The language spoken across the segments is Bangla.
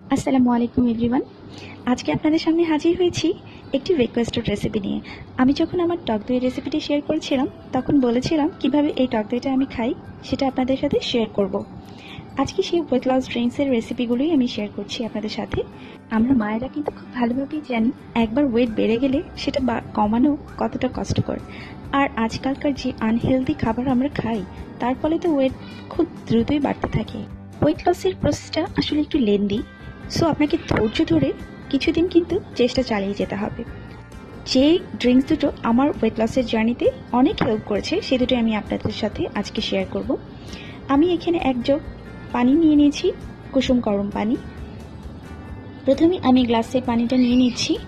আসসালামু আলাইকুম এভরিওয়ান আজকে আপনাদের সামনে হাজির হয়েছি একটি রিকোয়েস্টেড রেসিপি নিয়ে আমি যখন আমার টক দই রেসিপিটি শেয়ার করেছিলাম, তখন বলেছিলাম কীভাবে এই টক দইটা আমি খাই, সেটা আপনাদের সাথে শেয়ার করব। আজকে সেই ওয়েট লস ড্রিঙ্কসের রেসিপিগুলোই আমি শেয়ার করছি আপনাদের সাথে। আমরা মায়েরা কিন্তু খুব ভালোভাবেই জানি একবার ওয়েট বেড়ে গেলে সেটা কমানো কতটা কষ্টকর। আর আজকালকার যে আনহেলদি খাবার আমরা খাই, তার ফলে তো ওয়েট খুব দ্রুতই বাড়তে থাকে। ওয়েট লসের প্রসেসটা আসলে একটু লেন্দি সো আপনাকে ধৈর্য ধরে কিছুদিন কিন্তু চেষ্টা চালিয়ে যেতে হবে। যে ড্রিঙ্কস দুটো আমার ওয়েট লসের জার্নিতে অনেক হেল্প করেছে, সে দুটো আমি আপনাদের সাথে আজকে শেয়ার করব। আমি এখানে এক জগ পানি নিয়ে নিয়েছি, কুসুম গরম পানি। প্রথমে আমি গ্লাসে পানিটা নিয়ে নিচ্ছি।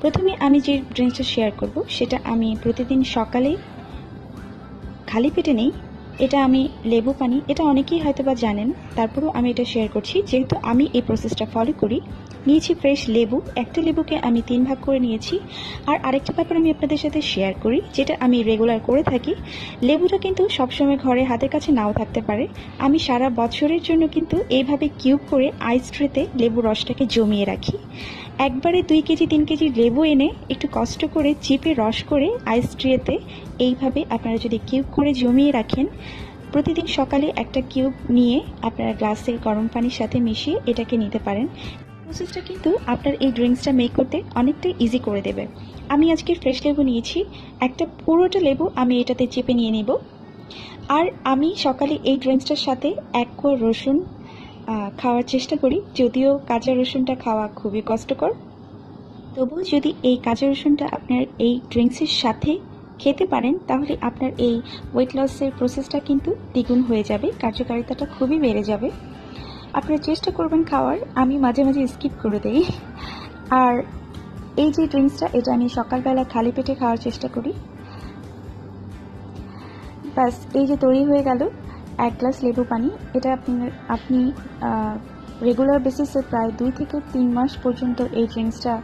প্রথমে আমি যে ড্রিঙ্কসটা শেয়ার করব, সেটা আমি প্রতিদিন সকালে খালি পেটে নেই এটা আমি লেবু পানি, এটা অনেকেই হয়তো বা জানেন, তারপরেও আমি এটা শেয়ার করছি। যেহেতু আমি এই প্রসেসটা ফলো করি, নিয়েছি ফ্রেশ লেবু, একটা লেবুকে আমি তিন ভাগ করে নিয়েছি। আর আরেকটা ব্যাপার আমি আপনাদের সাথে শেয়ার করি, যেটা আমি রেগুলার করে থাকি, লেবুটা কিন্তু সবসময় ঘরে হাতের কাছে নাও থাকতে পারে। আমি সারা বছরের জন্য কিন্তু এইভাবে কিউব করে আইস ট্রেতে লেবু রসটাকে জমিয়ে রাখি। একবারে দুই কেজি, তিন কেজি লেবু এনে একটু কষ্ট করে চিপে, রস করে আইস ট্রেতে এইভাবে আপনারা যদি কিউব করে জমিয়ে রাখেন, প্রতিদিন সকালে একটা কিউব নিয়ে আপনারা গ্লাসে গরম পানির সাথে মিশিয়ে এটাকে নিতে পারেন। প্রসেসটা কিন্তু আপনার এই ড্রিঙ্কসটা মেক করতে অনেকটাই ইজি করে দেবে। আমি আজকে ফ্রেশ লেবু নিয়েছি, একটা পুরোটা লেবু আমি এটাতে চেপে নিয়ে নিব। আর আমি সকালে এই ড্রিঙ্কসটার সাথে এক কোয়া রসুন খাওয়ার চেষ্টা করি। যদিও কাঁচা রসুনটা খাওয়া খুবই কষ্টকর। তবুও যদি এই কাঁচা রসুনটা আপনার এই ড্রিঙ্কসের সাথে খেতে পারেন, তাহলে আপনার এই ওয়েট লসের প্রসেসটা কিন্তু দ্বিগুণ হয়ে যাবে, কার্যকারিতাটা খুবই বেড়ে যাবে। আপনারা চেষ্টা করবেন খাওয়ার, আমি মাঝে মাঝে স্কিপ করে দেই। আর এই যে ড্রিঙ্কসটা, এটা আমি সকালবেলা খালি পেটে খাওয়ার চেষ্টা করি। ব্যাস, এই যে তৈরি হয়ে গেল। এক গ্লাস লেবু পানি। এটা আপনি আপনি রেগুলার বেসিসে প্রায় দুই থেকে তিন মাস পর্যন্ত এই ড্রিঙ্কসটা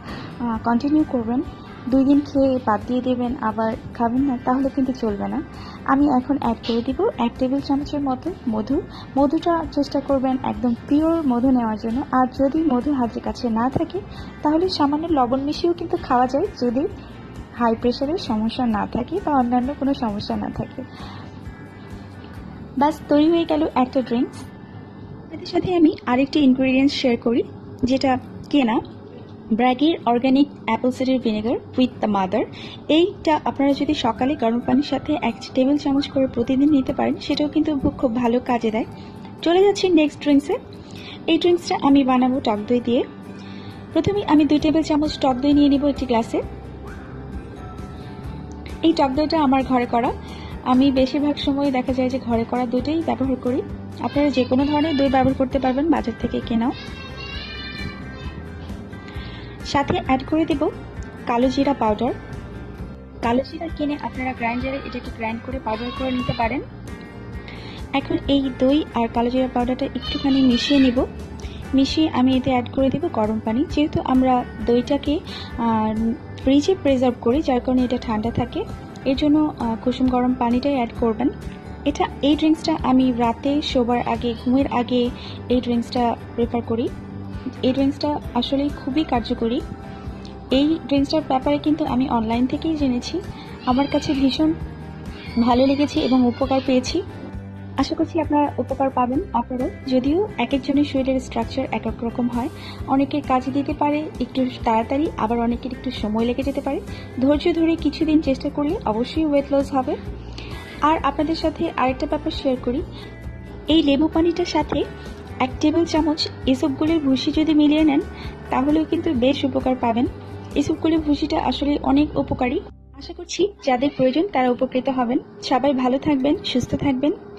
কন্টিনিউ করবেন। দুই দিন খেয়ে বাদ দিয়ে দেবেন, আবার খাবেন না, তাহলে কিন্তু চলবে না। আমি এখন অ্যাড করে দিব এক টেবিল চামচের মতো মধু। মধুটা চেষ্টা করবেন একদম পিওর মধু নেওয়ার জন্য। আর যদি মধু হাতের কাছে না থাকে, তাহলে সামান্য লবণ মিশিয়েও কিন্তু খাওয়া যায়। যদি হাই প্রেশারের সমস্যা না থাকে বা অন্যান্য কোনো সমস্যা না থাকে। বাস, তৈরি হয়ে গেল একটা ড্রিঙ্কস এদের সাথে আমি আরেকটি ইনগ্রিডিয়েন্টস শেয়ার করি, যেটা কেনা ব্র্যাগের organic apple cider vinegar with the mother এইটা আপনারা যদি সকালে গরম পানির সাথে এক টেবিল চামচ করে প্রতিদিন নিতে পারেন, সেটাও কিন্তু খুব- ভালো কাজে দেয়। চলে যাচ্ছি নেক্সট ড্রিঙ্কসে এই ড্রিঙ্কসটা আমি বানাবো টক দই দিয়ে। প্রথমে আমি দুই টেবিল চামচ টক দই নিয়ে নিব একটি গ্লাসে এই টক দইটা আমার ঘরে করা। আমি বেশিরভাগ সময় দেখা যায় যে ঘরে করা দুটোই ব্যবহার করি। আপনারা যে কোনো ধরনের দই ব্যবহার করতে পারবেন বাজার থেকে কেনাও। সাথে অ্যাড করে দেব কালো জিরা পাউডার কালো জিরা কিনে আপনারা গ্রাইন্ডারে এটাকে গ্রাইন্ড করে পাউডার করে নিতে পারেন। এখন এই দই আর কালো জিরা পাউডারটা একটুখানি মিশিয়ে নিব। মিশিয়ে আমি এতে অ্যাড করে দেব গরম পানি। যেহেতু আমরা দইটাকে ফ্রিজে প্রিজার্ভ করি, যার কারণে এটা ঠান্ডা থাকে। এর জন্য কুসুম গরম পানিটাই অ্যাড করবেন। এটা, এই ড্রিঙ্কসটা আমি রাতে শোবার আগে, ঘুমের আগে এই ড্রিঙ্কসটা প্রেফার করি। এই ড্রিঙ্কসটা আসলে খুবই কার্যকরী। এই ড্রিঙ্কসটার ব্যাপারে কিন্তু আমি অনলাইন থেকেই জেনেছি। আমার কাছে ভীষণ ভালো লেগেছে এবং উপকার পেয়েছি। আশা করছি আপনারা উপকার পাবেন, আপনারাও। যদিও এক একজনের শরীরের স্ট্রাকচার এক এক রকম হয়। অনেকের কাজে দিতে পারে, একটু তাড়াতাড়ি, আবার অনেকের একটু সময় লেগে যেতে পারে। ধৈর্য ধরে কিছুদিন চেষ্টা করলে অবশ্যই ওয়েট লস হবে। আর আপনাদের সাথে আরেকটা ব্যাপার শেয়ার করি। এই লেবু পানিটার সাথে এক টেবিল চামচ এসবগুলির ভুসি যদি মিলিয়ে নেন, তাহলেও কিন্তু বেশ উপকার পাবেন। এসবগুলির ভুসিটা আসলে অনেক উপকারী। আশা করছি যাদের প্রয়োজন তারা উপকৃত হবেন। সবাই ভালো থাকবেন, সুস্থ থাকবেন।